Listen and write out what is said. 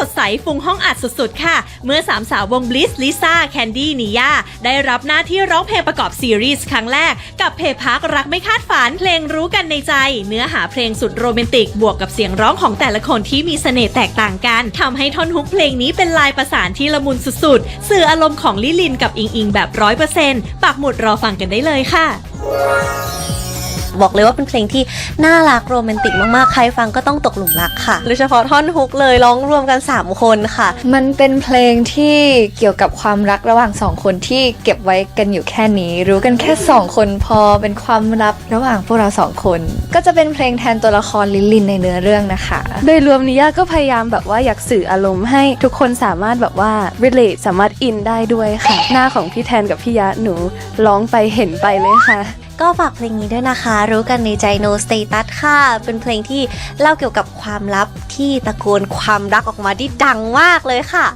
สดใสฟุ้งห้องอัดสุดๆ ค่ะ เมื่อสามสาววง Bliss ลิซ่าแคนดี้นิยาได้รับหน้าที่ร้องเพลงประกอบซีรีส์ครั้งแรก กับเพลงพักรักไม่คาดฝันเพลงรู้กันในใจ เนื้อหาเพลงสุดโรแมนติกบวกกับเสียงร้องของแต่ละคนที่มีเสน่ห์แตกต่างกันทำให้ท่อนฮุกเพลงนี้เป็นลายประสานที่ละมุนสุดๆ สื่ออารมณ์ของลิลินกับอิงอิงแบบร้อยเปอร์เซ็นต์ปักหมุดรอฟังกันได้เลยค่ะ บอกเลยว่าเป็นเพลงที่น่ารักโรแมนติกมากๆ ใครฟังก็ต้องตกหลุมรักค่ะ โดยเฉพาะท่อนฮุกเลยร้องรวมกัน 3 คนค่ะ มันเป็นเพลงที่เกี่ยวกับความรักระหว่างสองคนที่เก็บไว้กันอยู่แค่นี้ รู้กันแค่สองคนพอเป็นความลับระหว่างพวกเราสองคน ก็จะเป็นเพลงแทนตัวละครลิลลินในเนื้อเรื่องนะคะ โดยรวมนิยาก็พยายามแบบว่าอยากสื่ออารมณ์ให้ทุกคนสามารถแบบว่า relate สามารถอินได้ด้วยค่ะ หน้าของพี่แทนกับพี่ยะหนูร้องไปเห็นไปเลยค่ะ ก็ฝากเพลงนี้ด้วยนะคะ รู้กันในใจ No Status ค่ะ เป็นเพลงที่เล่าเกี่ยวกับความลับที่ตะโกนความรักออกมาที่ดังมากเลยค่ะ